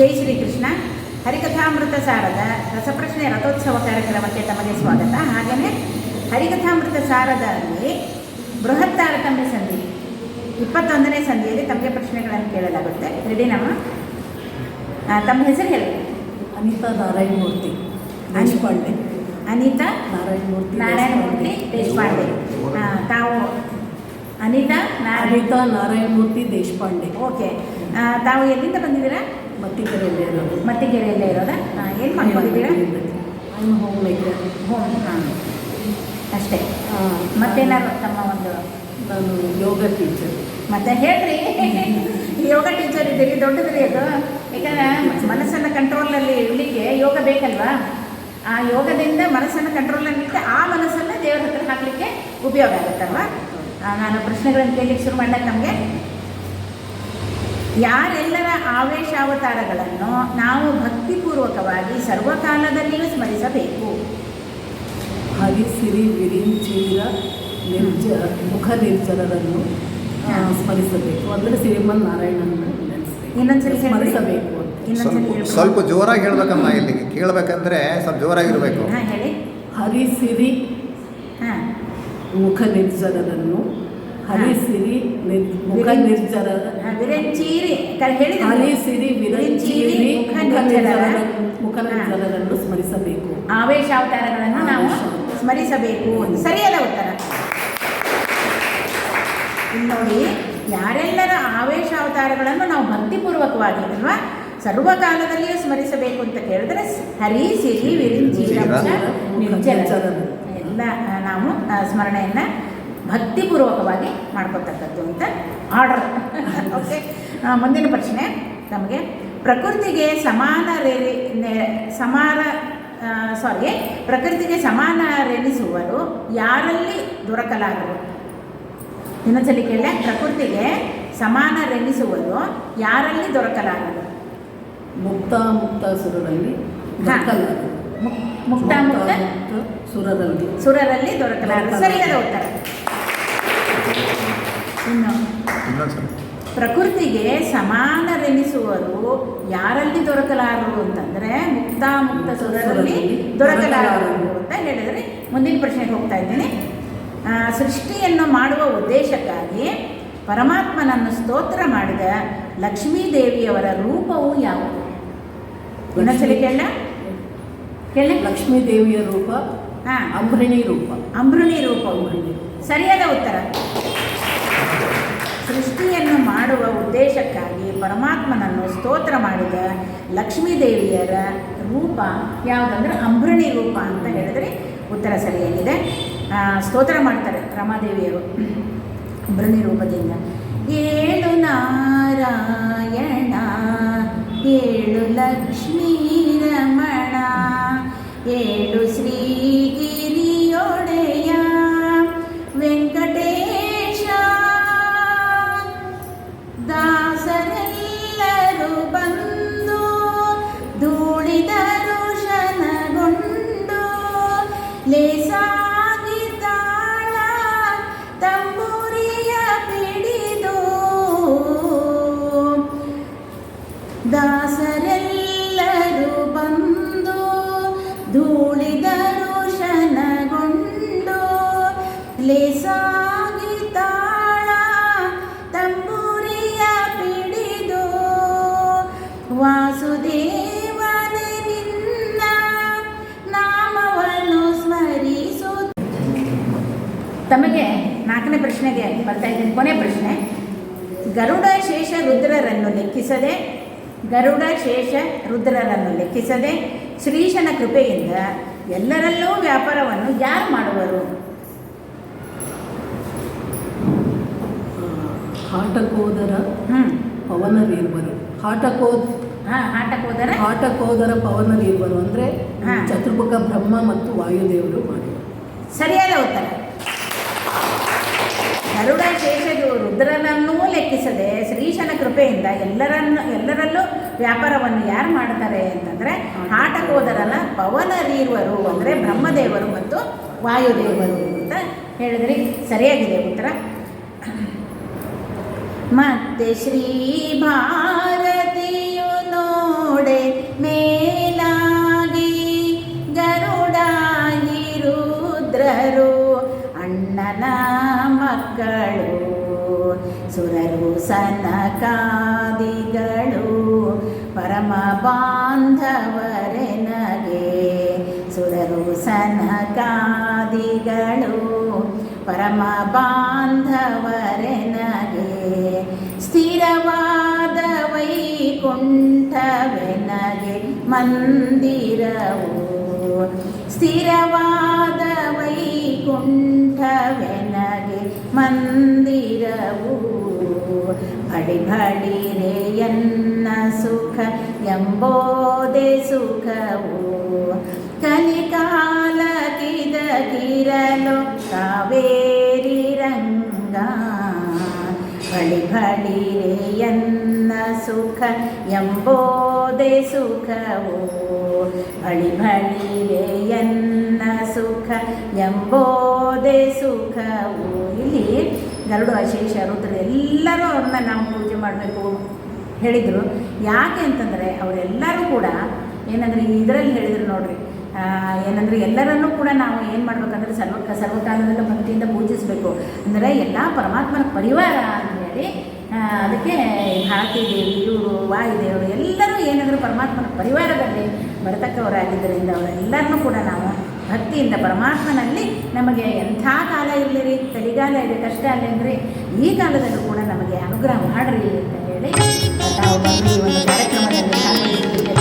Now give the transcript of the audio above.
ಜೈ ಶ್ರೀಕೃಷ್ಣ. ಹರಿಕಥಾಮೃತ ಸಾರದ ರಸಪ್ರಶ್ನೆ ರಥೋತ್ಸವ ಕಾರ್ಯಕ್ರಮಕ್ಕೆ ತಮಗೆ ಸ್ವಾಗತ. ಹಾಗೆಯೇ ಹರಿಕಥಾಮೃತ ಸಾರದಲ್ಲಿ ಬೃಹತ್ ತಾರತಮ್ಯ ಸಂಧಿ ಇಪ್ಪತ್ತೊಂದನೇ ಸಂಧಿಯಲ್ಲಿ ತಮಗೆ ಪ್ರಶ್ನೆಗಳನ್ನು ಕೇಳಲಾಗುತ್ತೆ. ರೆಡಿ ನಮ್ಮ ತಮ್ಮ ಹೆಸರು ಹೇಳಿ. ಅನಿತಾ ನಾರಾಯಣ ಮೂರ್ತಿ ದೇಶಪಾಂಡೆ. ಅನಿತಾ ನಾರಾಯಣ ಮೂರ್ತಿ ನಾರಾಯಣಮೂರ್ತಿ ದೇಶಪಾಂಡೆ. ಆ, ತಾವು ಅನಿತಾ ನಾರಾಯಣ ಅನಿತಾ ನಾರಾಯಣ ಮೂರ್ತಿ ದೇಶಪಾಂಡೆ. ಓಕೆ. ತಾವು ಎಲ್ಲಿಂದ ಬಂದಿದ್ದೀರಾ? ಮತ್ತಿಕೆರೆಯಲ್ಲೇ ಇರೋದು. ಮತ್ತಿಗೆರೆಯಲ್ಲೇ ಇರೋದಾ? ಏನು ಮಾಡ್ಕೊಂಡಿದ್ದೀರಾ? ಐಮ್ ಹೋಮ್ ಮೇಕರ್ ಹೋಮ್ ಹಾಂ. ಅಷ್ಟೇ. ಮತ್ತೇನಾದ್ರು ತಮ್ಮ ಒಂದು ನಾನು ಯೋಗ ಟೀಚರ್ ಮತ್ತೆ ಹೇಳ್ರಿ. ಯೋಗ ಟೀಚರ್ ಇದ್ದೀರಿ ದೊಡ್ಡದ್ರಿ ಅದು. ಯಾಕಂದ್ರೆ ಮನಸ್ಸನ್ನು ಕಂಟ್ರೋಲಲ್ಲಿ ಇಡಲಿಕ್ಕೆ ಯೋಗ ಬೇಕಲ್ವಾ? ಆ ಯೋಗದಿಂದ ಮನಸ್ಸನ್ನು ಕಂಟ್ರೋಲಲ್ಲಿ ಇಟ್ಟು ಆ ಮನಸ್ಸನ್ನು ದೇವರ ಹತ್ರ ಹಾಕಲಿಕ್ಕೆ ಉಪಯೋಗ ಆಗುತ್ತಲ್ವಾ? ನಾನು ಪ್ರಶ್ನೆಗಳನ್ನು ಕೇಳಲಿಕ್ಕೆ ಶುರು ಮಾಡಿದಾಗ ನಮಗೆ ಯಾರೆಲ್ಲರ ಆವೇಶಾವತಾರಗಳನ್ನು ನಾವು ಭಕ್ತಿಪೂರ್ವಕವಾಗಿ ಸರ್ವಕಾಲದಲ್ಲಿಯೂ ಸ್ಮರಿಸಬೇಕು. ಹರಿಸಿರಿ ವಿರಿಂಚೀರ ನಿರ್ಜ ಮುಖ ನಿರ್ಜರರನ್ನು ಆ, ಸ್ಮರಿಸಬೇಕು. ಅಂದರೆ ಶ್ರೀಮನ್ ನಾರಾಯಣನ ಇನ್ನೊಂದ್ಸರಿ. ಸ್ಮರಿಸಬೇಕು ಸ್ವಲ್ಪ ಸ್ವಲ್ಪ ಜೋರಾಗಿ ಹೇಳ್ಬೇಕಮ್ಮ ಇಲ್ಲಿ ಕೇಳಬೇಕಂದ್ರೆ ಸ್ವಲ್ಪ ಜೋರಾಗಿರಬೇಕು. ಹರಿಸಿರಿ ಹೇಳಿ. ಹರಿ ಸಿರಿ ಹಾಂ. ಮುಖ ನಿರ್ಜರರನ್ನು ಹರಿ ಸಿರಿ ನಿರ್ ಮುಖ ನಿರ್ಜರ ವಿರಂಚೀರಿ ಹರಿಸಿರಿ ಸಿರಿ ವಿರಂಚೀರಿ ಮುಖ ಮುಖ ನಿರ್ಜರರ ನಿರ್ಜರರ ಮುಖ ನಿರ್ಜರರನ್ನು ಸ್ಮರಿಸಬೇಕು. ಆವೇಶಾವತಾರಗಳನ್ನು ನಾವು. ಸ್ಮರಿಸಬೇಕು ಅಂತ. ಸರಿಯಾದ ಉತ್ತರ. ನೋಡಿ ಯಾರೆಲ್ಲರ ಆವೇಶಾವತಾರಗಳನ್ನು ನಾವು ಭಕ್ತಿಪೂರ್ವಕವಾಗಿ ಅಲ್ವಾ ಸರ್ವಕಾಲದಲ್ಲಿಯೂ ಸ್ಮರಿಸಬೇಕು ಅಂತ ಕೇಳಿದ್ರೆ ಹರಿ ಸಿರಿ ವಿರಿಂಚೀರ ನಿರ್ಜರ ಎಲ್ಲ ನಾವು ಸ್ಮರಣೆಯನ್ನು ಭಕ್ತಿಪೂರ್ವಕವಾಗಿ ಮಾಡ್ಕೊತಕ್ಕದ್ದು ಅಂತ ಆರ್ಡರ್. ಓಕೆ ಮುಂದಿನ ಪ್ರಶ್ನೆ ನಮಗೆ ಪ್ರಕೃತಿಗೆ ಸಮಾನ ರೇಲಿ ಸಮಾನ ಸಾರಿ ಪ್ರಕೃತಿಗೆ ಸಮಾನ ರೇಲಿಸುವರು ಯಾರಲ್ಲಿ ದೊರಕಲಾರರು? ಇನ್ನೊಂದ್ಸಲಿ ಕೇಳ ಪ್ರಕೃತಿಗೆ ಸಮಾನರೆನಿಸುವುದು ಯಾರಲ್ಲಿ ದೊರಕಲಾರರು? ಮುಕ್ತ ಮುಕ್ತ ಸುರರಲ್ಲಿ ಮುಕ್ತ ಮುಕ್ತ ಸುರರಲ್ಲಿ ಸುರರಲ್ಲಿ ದೊರಕಲಾರ ಸರಿಯಾದ ಉತ್ತರ. ಇನ್ನು ಪ್ರಕೃತಿಗೆ ಸಮಾನರೆನಿಸುವರು ಯಾರಲ್ಲಿ ದೊರಕಲಾರರು ಅಂತಂದ್ರೆ ಮುಕ್ತ ಮುಕ್ತ ಸುರರಲ್ಲಿ ದೊರಕಲಾರರು ಅಂತ ಹೇಳಿದರೆ ಮುಂದಿನ ಪ್ರಶ್ನೆಗೆ ಹೋಗ್ತಾ ಇದ್ದೀನಿ. ಸೃಷ್ಟಿಯನ್ನು ಮಾಡುವ ಉದ್ದೇಶಕ್ಕಾಗಿ ಪರಮಾತ್ಮನನ್ನು ಸ್ತೋತ್ರ ಮಾಡಿದ ಲಕ್ಷ್ಮೀ ದೇವಿಯವರ ರೂಪವು ಯಾವುದು? ಇನ್ನೊಂದ್ಸಲಿ ಕೇಳ ಕೇಳ ಲಕ್ಷ್ಮೀ ದೇವಿಯ ರೂಪ ಹಾಂ. ಅಂಬೃಣಿ ರೂಪ. ಅಂಬೃಣಿ ರೂಪ. ಸರಿಯಾದ ಉತ್ತರ. ಸೃಷ್ಟಿಯನ್ನು ಮಾಡುವ ಉದ್ದೇಶಕ್ಕಾಗಿ ಪರಮಾತ್ಮನನ್ನು ಸ್ತೋತ್ರ ಮಾಡಿದ ಲಕ್ಷ್ಮೀದೇವಿಯರ ರೂಪ ಯಾವುದಂದ್ರೆ ಅಂಬೃಣಿ ರೂಪ ಅಂತ ಹೇಳಿದ್ರೆ ಉತ್ತರ ಸರಿಯಾಗಿದೆ ಸ್ತೋತ್ರ ಮಾಡ್ತಾರೆ ರಮಾದೇವಿಯರು. ಅಂಬೃಣಿ ರೂಪದಿಂದ. ಏಳು ನಾರಾಯಣ, ಏಳು ಲಕ್ಷ್ಮೀ ರಮಣ ಏಳು ತಮಗೆ ನಾಲ್ಕನೇ ಪ್ರಶ್ನೆಗೆ ಬರ್ತಾ ಇದ್ದೀನಿ ಕೊನೆ ಪ್ರಶ್ನೆ. ಗರುಡ ಶೇಷ ರುದ್ರರನ್ನು ಲೆಕ್ಕಿಸದೆ ಗರುಡ ಶೇಷ ರುದ್ರರನ್ನು ಲೆಕ್ಕಿಸದೆ ಶ್ರೀಶನ ಕೃಪೆಯಿಂದ ಎಲ್ಲರಲ್ಲೂ ವ್ಯಾಪಾರವನ್ನು ಯಾರು ಮಾಡುವರು? ಹಾಟಕೋದರ ಹ್ಞೂ ಪವನರೀರ್ವರು ಹಾಟಕೋದ್ ಹಾಂ ಆಟಕ್ಕೆ ಹೋದರ? ಪವನ ದೇವರು ಅಂದರೆ ಹಾ. ಚತುರ್ಮುಖ ಬ್ರಹ್ಮ ಮತ್ತು ವಾಯುದೇವರು ಮಾಡಿದರು ಸರಿಯಾದ ಉತ್ತರ. ಗರುಡ ಶೇಷದು ರುದ್ರನನ್ನೂ ಲೆಕ್ಕಿಸದೆ ಶ್ರೀಶನ ಕೃಪೆಯಿಂದ ಎಲ್ಲರನ್ನು ಎಲ್ಲರಲ್ಲೂ ವ್ಯಾಪಾರವನ್ನು ಯಾರು ಮಾಡ್ತಾರೆ ಅಂತಂದರೆ ಆಟಕೋದರನ ಪವನರೀರ್ವರು ಅಂದರೆ ಬ್ರಹ್ಮದೇವರು ಮತ್ತು ವಾಯುದೇವರು ಅಂತ ಹೇಳಿದ್ರಿ. ಸರಿಯಾಗಿದೆ ಉತ್ತರ. ಮತ್ತೆ ಶ್ರೀ ಮಕ್ಕಳು ಸುರರು ಸನಕಾದಿಗಳು ಪರಮ ಬಾಂಧವರೆನಗೆ ಸುರರು ಸನಕಾದಿಗಳು ಪರಮ ಬಾಂಧವರೆನಗೆ ಸ್ಥಿರವಾದ ವೈಕುಂಠವೆನಗೆ ಮಂದಿರವು. ಸ್ಥಿರವಾದ ವೈಕುಂಠವೆನಗೆ ಮಂದಿರವು ಬಡಿ ಬಡಿರೆ ಎನ್ನ ಸುಖ ಎಂಬೋದೆ ಸುಖವು ಕಲಿಕಾಲ ಕಿರಲು ಕಾವೇರಿ ರಂಗ ಬಳಿ ಬಳಿರೆ ಎನ್ನ ಸುಖ ಎಂಬೋದೆ ಸುಖವು ಬಳಿ ಬಳಿರೆ ಎನ್ನ ಸುಖ, ಎಂಬೋದೆ ಸುಖವು ಇಲ್ಲಿ ಗರುಡು ಅಶೇಷ ರುದ್ರ ಎಲ್ಲರೂ ಅವ್ರನ್ನ ನಾವು ಪೂಜೆ ಮಾಡಬೇಕು ಹೇಳಿದರು. ಯಾಕೆ ಅಂತಂದರೆ ಅವರೆಲ್ಲರೂ ಕೂಡ ಏನಂದರೆ ಇದರಲ್ಲಿ ಹೇಳಿದರು ನೋಡ್ರಿ. ಏನಂದ್ರೆ ಎಲ್ಲರನ್ನೂ ಕೂಡ ನಾವು ಏನು ಮಾಡ್ಬೇಕಂದ್ರೆ ಸರ್ವ, ಸರ್ವಕಾಲದಲ್ಲೂ ಭಕ್ತಿಯಿಂದ ಪೂಜಿಸಬೇಕು. ಅಂದರೆ ಎಲ್ಲ ಪರಮಾತ್ಮನ ಪರಿವಾರ ಅಂತೇಳಿ ಅದಕ್ಕೆ ಭಾರತೀ ದೇವಿ ಇವರು ವಾಯುದೇವರು ಎಲ್ಲರೂ ಏನಂದ್ರೆ ಪರಮಾತ್ಮನ ಪರಿವಾರದಲ್ಲಿ ಬರತಕ್ಕವರಾಗಿದ್ದರಿಂದ ಅವರೆಲ್ಲರನ್ನೂ ಕೂಡ ನಾವು ಭಕ್ತಿಯಿಂದ ಪರಮಾತ್ಮನಲ್ಲಿ ನಮಗೆ ಎಂಥ ಕಾಲ ಇರಲಿ ಚಳಿಗಾಲ ಇದೆ, ಕಷ್ಟ ಅಲ್ಲ ಅಂದರೆ ಈ ಕಾಲದಲ್ಲೂ ಕೂಡ ನಮಗೆ ಅನುಗ್ರಹ ಮಾಡ್ರಿ ಅಂತ ಹೇಳಿ ಒಂದು ಕಾರ್ಯಕ್ರಮದಲ್ಲಿ